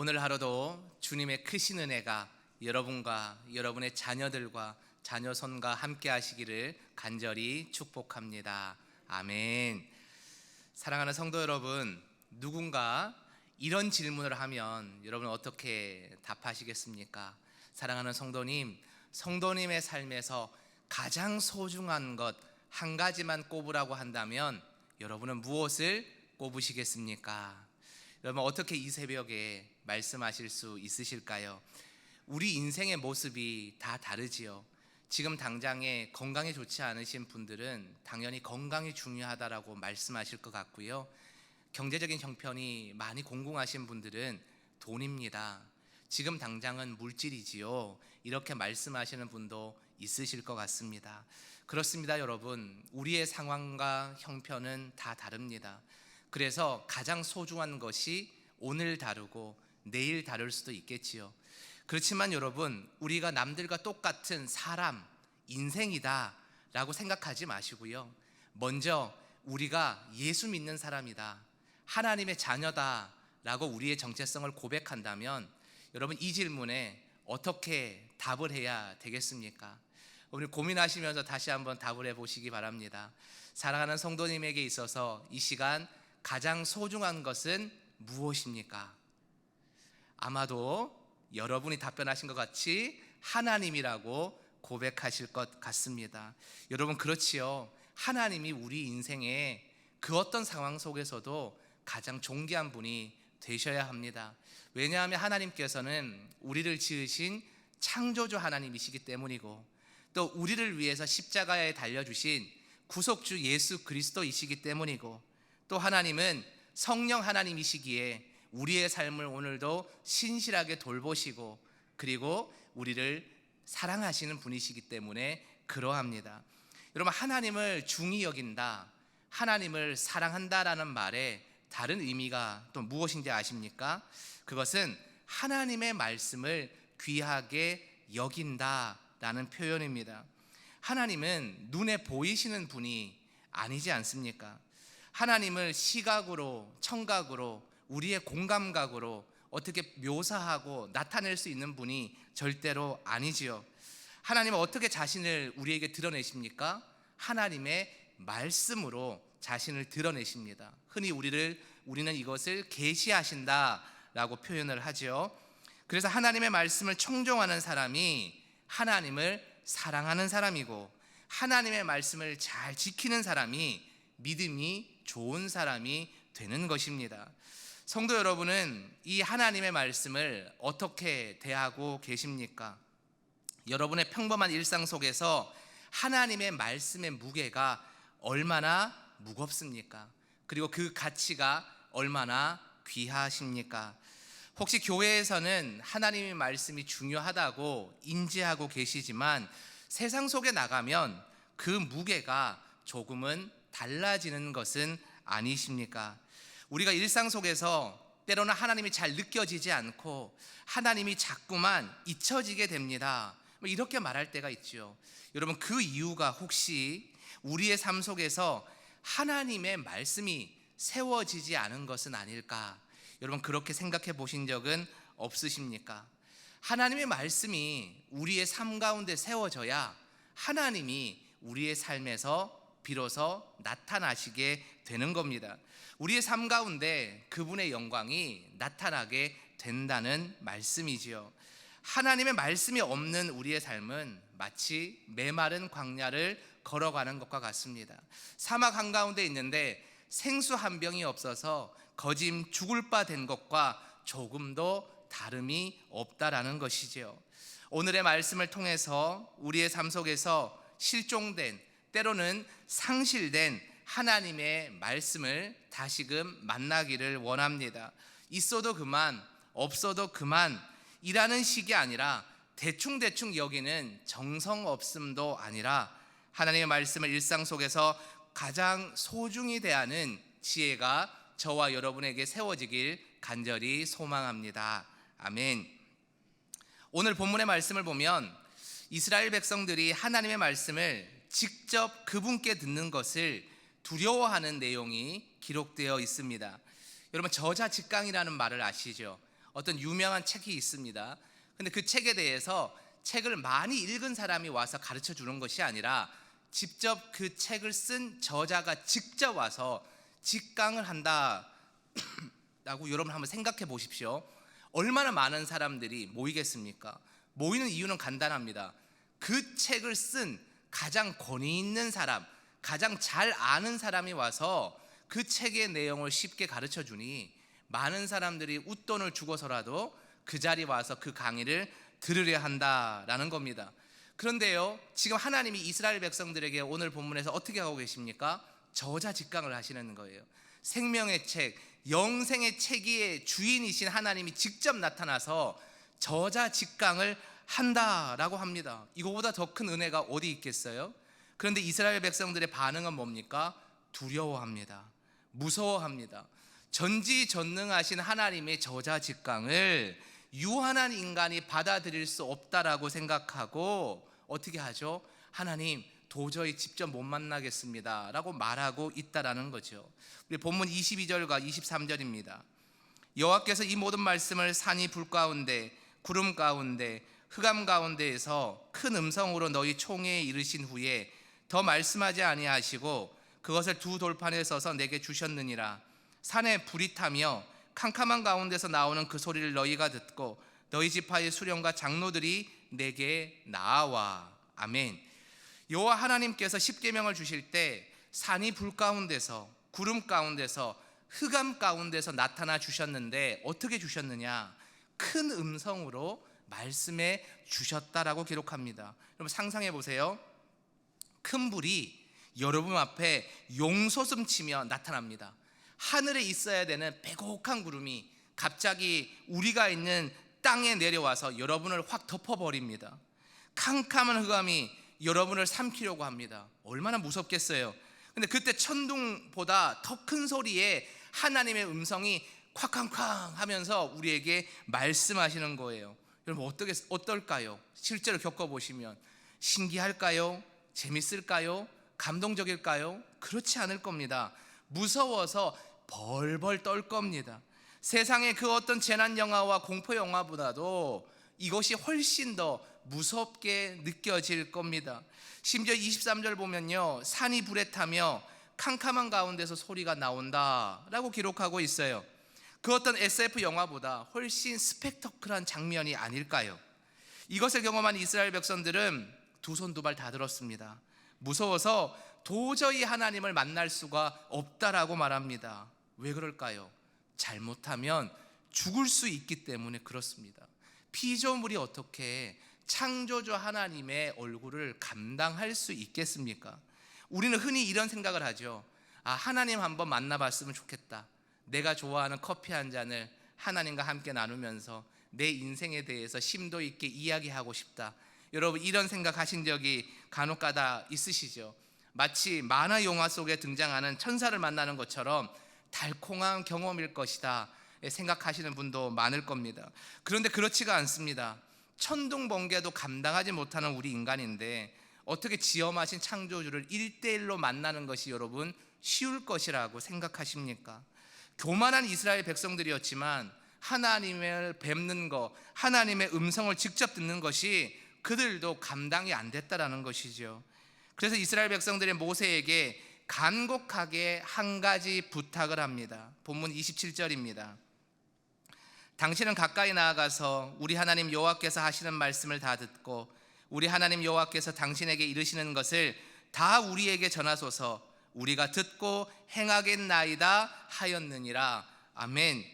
오늘 하루도 주님의 크신 은혜가 여러분과 여러분의 자녀들과 자녀손과 함께 하시기를 간절히 축복합니다. 아멘. 사랑하는 성도 여러분, 누군가 이런 질문을 하면 여러분 어떻게 답하시겠습니까? 사랑하는 성도님, 성도님의 삶에서 가장 소중한 것 한 가지만 꼽으라고 한다면 여러분은 무엇을 꼽으시겠습니까? 여러분 어떻게 이 새벽에 말씀하실 수 있으실까요? 우리 인생의 모습이 다 다르지요. 지금 당장에 건강이 좋지 않으신 분들은 당연히 건강이 중요하다라고 말씀하실 것 같고요. 경제적인 형편이 많이 공공하신 분들은 돈입니다. 지금 당장은 물질이지요. 이렇게 말씀하시는 분도 있으실 것 같습니다. 그렇습니다, 여러분. 우리의 상황과 형편은 다 다릅니다. 그래서 가장 소중한 것이 오늘 다르고 내일 다를 수도 있겠지요. 그렇지만 여러분, 우리가 남들과 똑같은 사람, 인생이다 라고 생각하지 마시고요. 먼저 우리가 예수 믿는 사람이다. 하나님의 자녀다 라고 우리의 정체성을 고백한다면 여러분 이 질문에 어떻게 답을 해야 되겠습니까? 오늘 고민하시면서 다시 한번 답을 해 보시기 바랍니다. 사랑하는 성도님에게 있어서 이 시간 가장 소중한 것은 무엇입니까? 아마도 여러분이 답변하신 것 같이 하나님이라고 고백하실 것 같습니다. 여러분 그렇지요. 하나님이 우리 인생에 그 어떤 상황 속에서도 가장 존귀한 분이 되셔야 합니다. 왜냐하면 하나님께서는 우리를 지으신 창조주 하나님이시기 때문이고 또 우리를 위해서 십자가에 달려 주신 구속주 예수 그리스도이시기 때문이고 또 하나님은 성령 하나님이시기에 우리의 삶을 오늘도 신실하게 돌보시고 그리고 우리를 사랑하시는 분이시기 때문에 그러합니다. 여러분 하나님을 중히 여긴다. 하나님을 사랑한다라는 말에 다른 의미가 또 무엇인지 아십니까? 그것은 하나님의 말씀을 귀하게 여긴다라는 표현입니다. 하나님은 눈에 보이시는 분이 아니지 않습니까? 하나님을 시각으로, 청각으로, 우리의 공감각으로 어떻게 묘사하고 나타낼 수 있는 분이 절대로 아니지요. 하나님은 어떻게 자신을 우리에게 드러내십니까? 하나님의 말씀으로 자신을 드러내십니다. 흔히 우리를 우리는 이것을 계시하신다라고 표현을 하죠. 그래서 하나님의 말씀을 청종하는 사람이 하나님을 사랑하는 사람이고 하나님의 말씀을 잘 지키는 사람이 믿음이 좋은 사람이 되는 것입니다. 성도 여러분은 이 하나님의 말씀을 어떻게 대하고 계십니까? 여러분의 평범한 일상 속에서 하나님의 말씀의 무게가 얼마나 무겁습니까? 그리고 그 가치가 얼마나 귀하십니까? 혹시 교회에서는 하나님의 말씀이 중요하다고 인지하고 계시지만 세상 속에 나가면 그 무게가 조금은 달라지는 것은 아니십니까? 우리가 일상 속에서 때로는 하나님이 잘 느껴지지 않고 하나님이 자꾸만 잊혀지게 됩니다. 뭐 이렇게 말할 때가 있죠. 여러분 그 이유가 혹시 우리의 삶 속에서 하나님의 말씀이 세워지지 않은 것은 아닐까? 여러분 그렇게 생각해 보신 적은 없으십니까? 하나님의 말씀이 우리의 삶 가운데 세워져야 하나님이 우리의 삶에서 비로소 나타나시게 되는 겁니다. 우리의 삶 가운데 그분의 영광이 나타나게 된다는 말씀이지요. 하나님의 말씀이 없는 우리의 삶은 마치 메마른 광야를 걸어가는 것과 같습니다. 사막 한가운데 있는데 생수 한 병이 없어서 거짐 죽을 바 된 것과 조금도 다름이 없다라는 것이지요. 오늘의 말씀을 통해서 우리의 삶 속에서 실종된 때로는 상실된 하나님의 말씀을 다시금 만나기를 원합니다. 있어도 그만, 없어도 그만 이라는 식이 아니라 대충대충 여기는 정성 없음도 아니라 하나님의 말씀을 일상 속에서 가장 소중히 대하는 지혜가 저와 여러분에게 세워지길 간절히 소망합니다. 아멘. 오늘 본문의 말씀을 보면 이스라엘 백성들이 하나님의 말씀을 직접 그분께 듣는 것을 두려워하는 내용이 기록되어 있습니다. 여러분 저자 직강이라는 말을 아시죠? 어떤 유명한 책이 있습니다. 근데 그 책에 대해서 책을 많이 읽은 사람이 와서 가르쳐 주는 것이 아니라 직접 그 책을 쓴 저자가 직접 와서 직강을 한다. 라고 여러분 한번 생각해 보십시오. 얼마나 많은 사람들이 모이겠습니까? 모이는 이유는 간단합니다. 그 책을 쓴 가장 권위 있는 사람, 가장 잘 아는 사람이 와서 그 책의 내용을 쉽게 가르쳐 주니 많은 사람들이 웃돈을 주고서라도 그 자리에 와서 그 강의를 들으려 한다라는 겁니다. 그런데요, 지금 하나님이 이스라엘 백성들에게 오늘 본문에서 어떻게 하고 계십니까? 저자 직강을 하시는 거예요. 생명의 책, 영생의 책의 주인이신 하나님이 직접 나타나서 저자 직강을 한다라고 합니다. 이거보다 더 큰 은혜가 어디 있겠어요? 그런데 이스라엘 백성들의 반응은 뭡니까? 두려워합니다. 무서워합니다. 전지전능하신 하나님의 저자 직강을 유한한 인간이 받아들일 수 없다라고 생각하고 어떻게 하죠? 하나님 도저히 직접 못 만나겠습니다라고 말하고 있다라는 거죠. 우리 본문 22절과 23절입니다. 여호와께서 이 모든 말씀을 산이 불 가운데 구름 가운데 흑암 가운데에서 큰 음성으로 너희 총회에 이르신 후에 더 말씀하지 아니하시고 그것을 두 돌판에 서서 내게 주셨느니라 산에 불이 타며 캄캄한 가운데서 나오는 그 소리를 너희가 듣고 너희 지파의 수령과 장로들이 내게 나와 아멘. 여호와 하나님께서 십계명을 주실 때 산이 불 가운데서 구름 가운데서 흑암 가운데서 나타나 주셨는데 어떻게 주셨느냐? 큰 음성으로 말씀해 주셨다라고 기록합니다. 여러분 상상해 보세요. 큰 불이 여러분 앞에 용솟음 치며 나타납니다. 하늘에 있어야 되는 빼곡한 구름이 갑자기 우리가 있는 땅에 내려와서 여러분을 확 덮어버립니다. 캄캄한 흑암이 여러분을 삼키려고 합니다. 얼마나 무섭겠어요. 근데 그때 천둥보다 더 큰 소리에 하나님의 음성이 콱쾅쾅 하면서 우리에게 말씀하시는 거예요. 여러분 어떻게 어떨까요? 실제로 겪어 보시면 신기할까요? 재밌을까요? 감동적일까요? 그렇지 않을 겁니다. 무서워서 벌벌 떨 겁니다. 세상의 그 어떤 재난 영화와 공포 영화보다도 이것이 훨씬 더 무섭게 느껴질 겁니다. 심지어 23절 보면요. 산이 불에 타며 캄캄한 가운데서 소리가 나온다라고 기록하고 있어요. 그 어떤 SF 영화보다 훨씬 스펙터클한 장면이 아닐까요? 이것을 경험한 이스라엘 백성들은 두 손 두 발 다 들었습니다. 무서워서 도저히 하나님을 만날 수가 없다라고 말합니다. 왜 그럴까요? 잘못하면 죽을 수 있기 때문에 그렇습니다. 피조물이 어떻게 창조주 하나님의 얼굴을 감당할 수 있겠습니까? 우리는 흔히 이런 생각을 하죠. 아, 하나님 한번 만나봤으면 좋겠다. 내가 좋아하는 커피 한 잔을 하나님과 함께 나누면서 내 인생에 대해서 심도 있게 이야기하고 싶다. 여러분 이런 생각 하신 적이 간혹가다 있으시죠? 마치 만화 영화 속에 등장하는 천사를 만나는 것처럼 달콤한 경험일 것이다 생각하시는 분도 많을 겁니다. 그런데 그렇지가 않습니다. 천둥 번개도 감당하지 못하는 우리 인간인데 어떻게 지엄하신 창조주를 일대일로 만나는 것이 여러분 쉬울 것이라고 생각하십니까? 교만한 이스라엘 백성들이었지만 하나님을 뵙는 것, 하나님의 음성을 직접 듣는 것이 그들도 감당이 안 됐다라는 것이죠. 그래서 이스라엘 백성들의 모세에게 간곡하게 한 가지 부탁을 합니다. 본문 27절입니다. 당신은 가까이 나아가서 우리 하나님 여호와께서 하시는 말씀을 다 듣고 우리 하나님 여호와께서 당신에게 이르시는 것을 다 우리에게 전하소서 우리가 듣고 행하겠나이다 하였느니라 아멘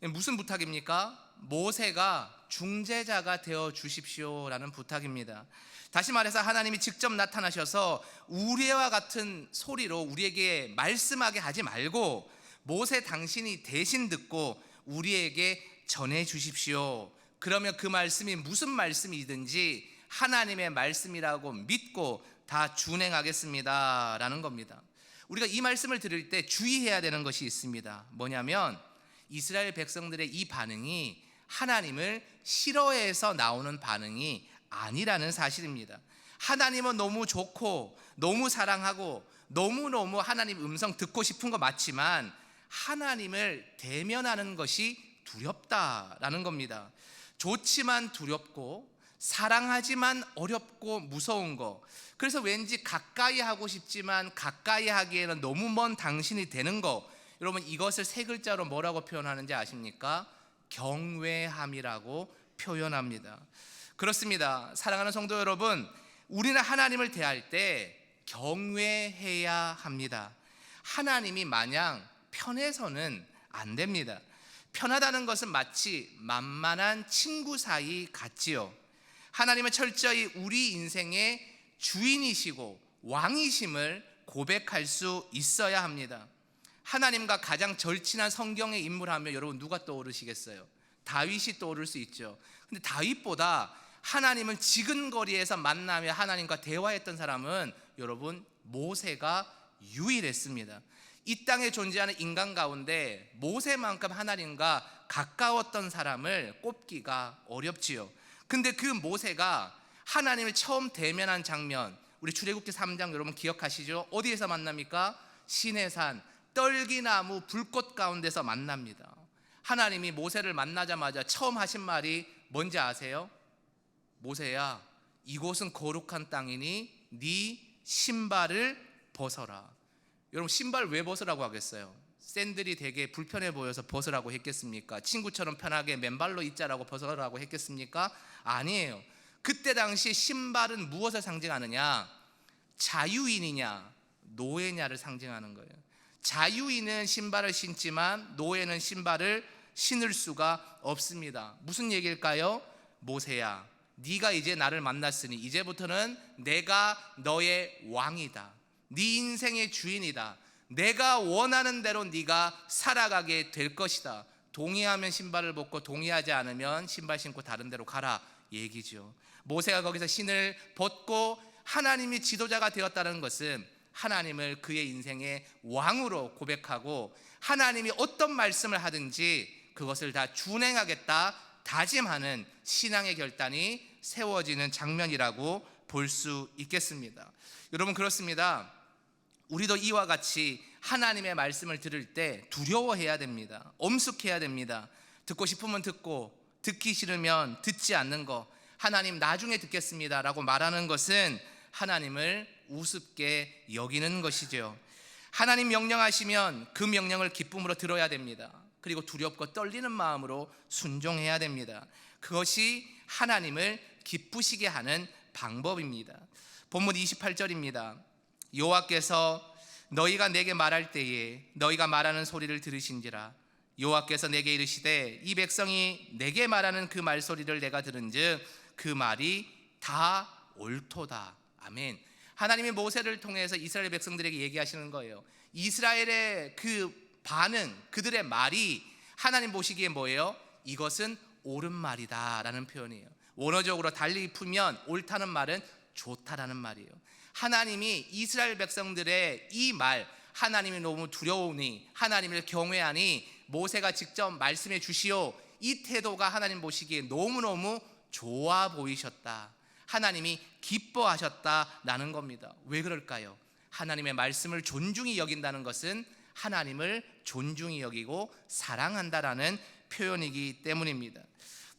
무슨 부탁입니까? 모세가 중재자가 되어 주십시오라는 부탁입니다 다시 말해서 하나님이 직접 나타나셔서 우리와 같은 소리로 우리에게 말씀하게 하지 말고 모세 당신이 대신 듣고 우리에게 전해 주십시오. 그러면 그 말씀이 무슨 말씀이든지 하나님의 말씀이라고 믿고 다 준행하겠습니다. 라는 겁니다. 우리가 이 말씀을 들을 때 주의해야 되는 것이 있습니다. 뭐냐면 이스라엘 백성들의 이 반응이 하나님을 싫어해서 나오는 반응이 아니라는 사실입니다. 하나님은 너무 좋고 너무 사랑하고 너무너무 하나님 음성 듣고 싶은 거 맞지만 하나님을 대면하는 것이 두렵다라는 겁니다. 좋지만 두렵고 사랑하지만 어렵고 무서운 거. 그래서 왠지 가까이 하고 싶지만 가까이 하기에는 너무 먼 당신이 되는 거. 여러분 이것을 세 글자로 뭐라고 표현하는지 아십니까? 경외함이라고 표현합니다. 그렇습니다. 사랑하는 성도 여러분, 우리는 하나님을 대할 때 경외해야 합니다. 하나님이 마냥 편해서는 안 됩니다. 편하다는 것은 마치 만만한 친구 사이 같지요. 하나님은 철저히 우리 인생의 주인이시고 왕이심을 고백할 수 있어야 합니다. 하나님과 가장 절친한 성경의 인물하면 여러분 누가 떠오르시겠어요? 다윗이 떠오를 수 있죠. 근데 다윗보다 하나님을 지근거리에서 만나며 하나님과 대화했던 사람은 여러분 모세가 유일했습니다. 이 땅에 존재하는 인간 가운데 모세만큼 하나님과 가까웠던 사람을 꼽기가 어렵지요. 근데 그 모세가 하나님을 처음 대면한 장면 우리 출애굽기 3장 여러분 기억하시죠? 어디에서 만납니까? 시내산 떨기나무 불꽃 가운데서 만납니다. 하나님이 모세를 만나자마자 처음 하신 말이 뭔지 아세요? 모세야, 이곳은 거룩한 땅이니 네 신발을 벗어라. 여러분 신발 왜 벗으라고 하겠어요? 샌들이 되게 불편해 보여서 벗으라고 했겠습니까? 친구처럼 편하게 맨발로 있자라고 벗으라고 했겠습니까? 아니에요. 그때 당시 신발은 무엇을 상징하느냐? 자유인이냐, 노예냐를 상징하는 거예요. 자유인은 신발을 신지만 노예는 신발을 신을 수가 없습니다. 무슨 얘기일까요? 모세야, 네가 이제 나를 만났으니 이제부터는 내가 너의 왕이다. 네 인생의 주인이다. 내가 원하는 대로 네가 살아가게 될 것이다. 동의하면 신발을 벗고 동의하지 않으면 신발 신고 다른 데로 가라 얘기죠. 모세가 거기서 신을 벗고 하나님이 지도자가 되었다는 것은 하나님을 그의 인생의 왕으로 고백하고 하나님이 어떤 말씀을 하든지 그것을 다 준행하겠다 다짐하는 신앙의 결단이 세워지는 장면이라고 볼 수 있겠습니다. 여러분 그렇습니다. 우리도 이와 같이 하나님의 말씀을 들을 때 두려워해야 됩니다. 엄숙해야 됩니다. 듣고 싶으면 듣고 듣기 싫으면 듣지 않는 거 하나님 나중에 듣겠습니다 라고 말하는 것은 하나님을 우습게 여기는 것이죠. 하나님 명령하시면 그 명령을 기쁨으로 들어야 됩니다. 그리고 두렵고 떨리는 마음으로 순종해야 됩니다. 그것이 하나님을 기쁘시게 하는 방법입니다. 본문 28절입니다. 여호와께서 너희가 내게 말할 때에 너희가 말하는 소리를 들으신지라 여호와께서 내게 이르시되 이 백성이 내게 말하는 그 말소리를 내가 들은즉 그 말이 다 옳도다. 아멘. 하나님이 모세를 통해서 이스라엘 백성들에게 얘기하시는 거예요. 이스라엘의 그 반응, 그들의 말이 하나님 보시기에 뭐예요? 이것은 옳은 말이다라는 표현이에요. 원어적으로 달리 풀면 옳다는 말은 좋다라는 말이에요. 하나님이 이스라엘 백성들의 이 말, 하나님이 너무 두려우니 하나님을 경외하니 모세가 직접 말씀해 주시오. 이 태도가 하나님 보시기에 너무너무 좋아 보이셨다. 하나님이 기뻐하셨다라는 겁니다. 왜 그럴까요? 하나님의 말씀을 존중히 여긴다는 것은 하나님을 존중히 여기고 사랑한다라는 표현이기 때문입니다.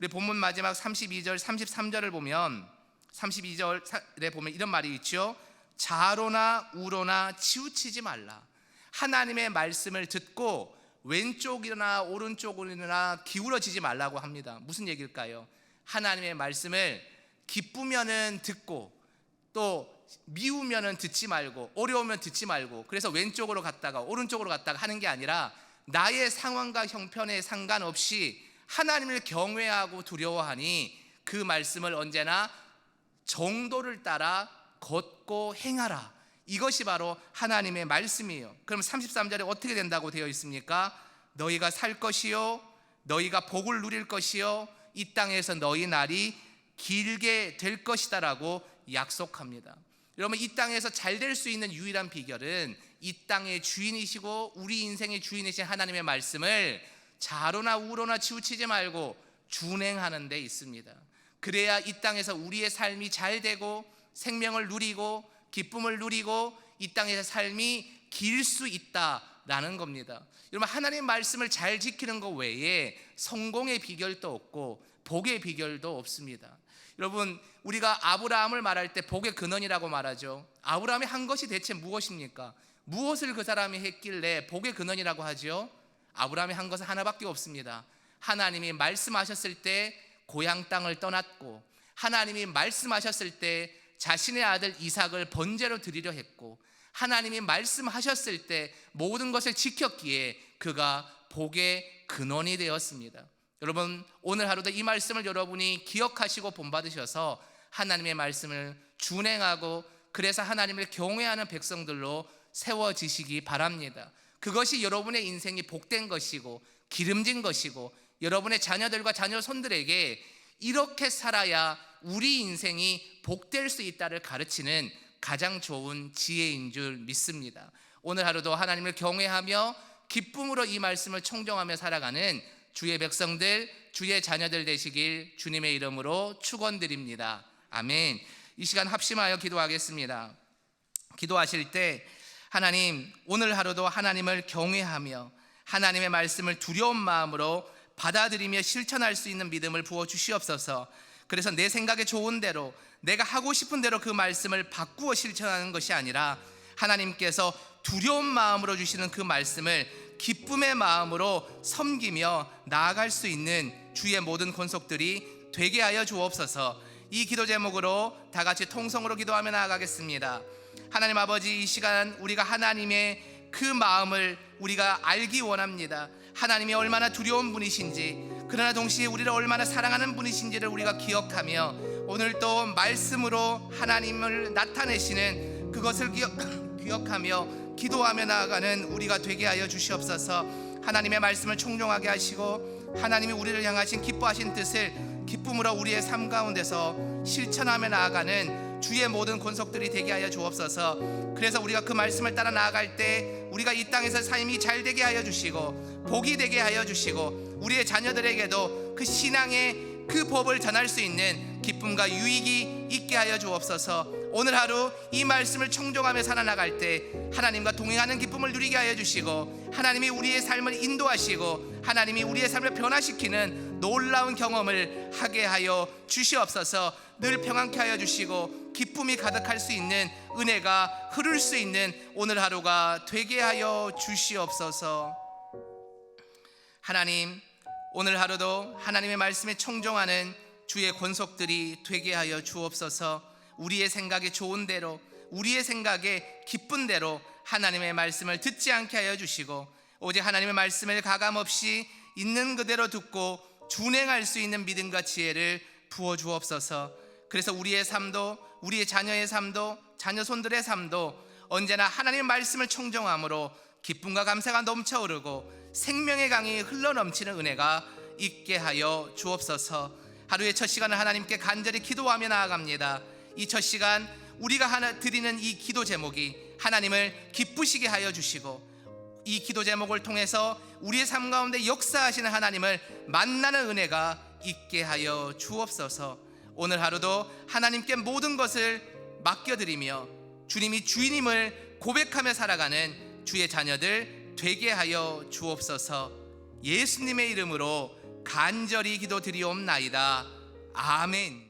우리 본문 마지막 32절, 33절을 보면 32절에 보면 이런 말이 있죠. 자로나 우로나 치우치지 말라. 하나님의 말씀을 듣고 왼쪽이나 오른쪽이나 기울어지지 말라고 합니다. 무슨 얘기일까요? 하나님의 말씀을 기쁘면은 듣고 또 미우면은 듣지 말고 어려우면 듣지 말고 그래서 왼쪽으로 갔다가 오른쪽으로 갔다가 하는 게 아니라 나의 상황과 형편에 상관없이 하나님을 경외하고 두려워하니 그 말씀을 언제나 정도를 따라 걷고 행하라. 이것이 바로 하나님의 말씀이에요. 그럼 33절에 어떻게 된다고 되어 있습니까? 너희가 살 것이요 너희가 복을 누릴 것이요 이 땅에서 너희 날이 길게 될 것이다라고 약속합니다. 여러분 이 땅에서 잘 될 수 있는 유일한 비결은 이 땅의 주인이시고 우리 인생의 주인이신 하나님의 말씀을 자로나 우로나 치우치지 말고 준행하는 데 있습니다. 그래야 이 땅에서 우리의 삶이 잘 되고 생명을 누리고 기쁨을 누리고 이 땅에서 삶이 길 수 있다. 라는 겁니다. 여러분 하나님의 말씀을 잘 지키는 것 외에 성공의 비결도 없고 복의 비결도 없습니다. 여러분 우리가 아브라함을 말할 때 복의 근원이라고 말하죠. 아브라함이 한 것이 대체 무엇입니까? 무엇을 그 사람이 했길래 복의 근원이라고 하죠? 아브라함이 한 것은 하나밖에 없습니다. 하나님이 말씀하셨을 때 고향 땅을 떠났고 하나님이 말씀하셨을 때 자신의 아들 이삭을 번제로 드리려 했고 하나님이 말씀하셨을 때 모든 것을 지켰기에 그가 복의 근원이 되었습니다. 여러분 오늘 하루도 이 말씀을 여러분이 기억하시고 본받으셔서 하나님의 말씀을 준행하고 그래서 하나님을 경외하는 백성들로 세워지시기 바랍니다. 그것이 여러분의 인생이 복된 것이고 기름진 것이고 여러분의 자녀들과 자녀 손들에게 이렇게 살아야 우리 인생이 복될 수 있다를 가르치는 가장 좋은 지혜인 줄 믿습니다. 오늘 하루도 하나님을 경외하며 기쁨으로 이 말씀을 청정하며 살아가는 주의 백성들, 주의 자녀들 되시길 주님의 이름으로 축원드립니다. 아멘. 이 시간 합심하여 기도하겠습니다. 기도하실 때 하나님 오늘 하루도 하나님을 경외하며 하나님의 말씀을 두려운 마음으로 받아들이며 실천할 수 있는 믿음을 부어 주시옵소서. 그래서 내 생각에 좋은 대로 내가 하고 싶은 대로 그 말씀을 바꾸어 실천하는 것이 아니라 하나님께서 두려운 마음으로 주시는 그 말씀을 기쁨의 마음으로 섬기며 나아갈 수 있는 주의 모든 권속들이 되게 하여 주옵소서. 이 기도 제목으로 다 같이 통성으로 기도하며 나아가겠습니다. 하나님 아버지 이 시간 우리가 하나님의 그 마음을 우리가 알기 원합니다. 하나님이 얼마나 두려운 분이신지 그러나 동시에 우리를 얼마나 사랑하는 분이신지를 우리가 기억하며 오늘 또 말씀으로 하나님을 나타내시는 그것을 기억, 기억하며 기도하며 나아가는 우리가 되게 하여 주시옵소서. 하나님의 말씀을 총종하게 하시고 하나님이 우리를 향하신 기뻐하신 뜻을 기쁨으로 우리의 삶 가운데서 실천하며 나아가는 주의 모든 권속들이 되게 하여 주옵소서. 그래서 우리가 그 말씀을 따라 나아갈 때 우리가 이 땅에서 삶이 잘 되게 하여 주시고 복이 되게 하여 주시고 우리의 자녀들에게도 그 신앙의 그 법을 전할 수 있는 기쁨과 유익이 있게 하여 주옵소서. 오늘 하루 이 말씀을 청종하며 살아나갈 때 하나님과 동행하는 기쁨을 누리게 하여 주시고 하나님이 우리의 삶을 인도하시고 하나님이 우리의 삶을 변화시키는 놀라운 경험을 하게 하여 주시옵소서. 늘 평안케 하여 주시고 기쁨이 가득할 수 있는 은혜가 흐를 수 있는 오늘 하루가 되게 하여 주시옵소서. 하나님 오늘 하루도 하나님의 말씀에 청종하는 주의 권속들이 되게 하여 주옵소서. 우리의 생각에 좋은 대로 우리의 생각에 기쁜 대로 하나님의 말씀을 듣지 않게 하여 주시고 오직 하나님의 말씀을 가감 없이 있는 그대로 듣고 준행할 수 있는 믿음과 지혜를 부어 주옵소서. 그래서 우리의 삶도 우리의 자녀의 삶도 자녀 손들의 삶도 언제나 하나님의 말씀을 청정함으로 기쁨과 감사가 넘쳐오르고 생명의 강이 흘러 넘치는 은혜가 있게 하여 주옵소서. 하루의 첫 시간을 하나님께 간절히 기도하며 나아갑니다. 이 첫 시간 우리가 하나 드리는 이 기도 제목이 하나님을 기쁘시게 하여 주시고 이 기도 제목을 통해서 우리의 삶 가운데 역사하시는 하나님을 만나는 은혜가 있게 하여 주옵소서. 오늘 하루도 하나님께 모든 것을 맡겨드리며 주님이 주인임을 고백하며 살아가는 주의 자녀들 되게 하여 주옵소서. 예수님의 이름으로 간절히 기도드리옵나이다. 아멘.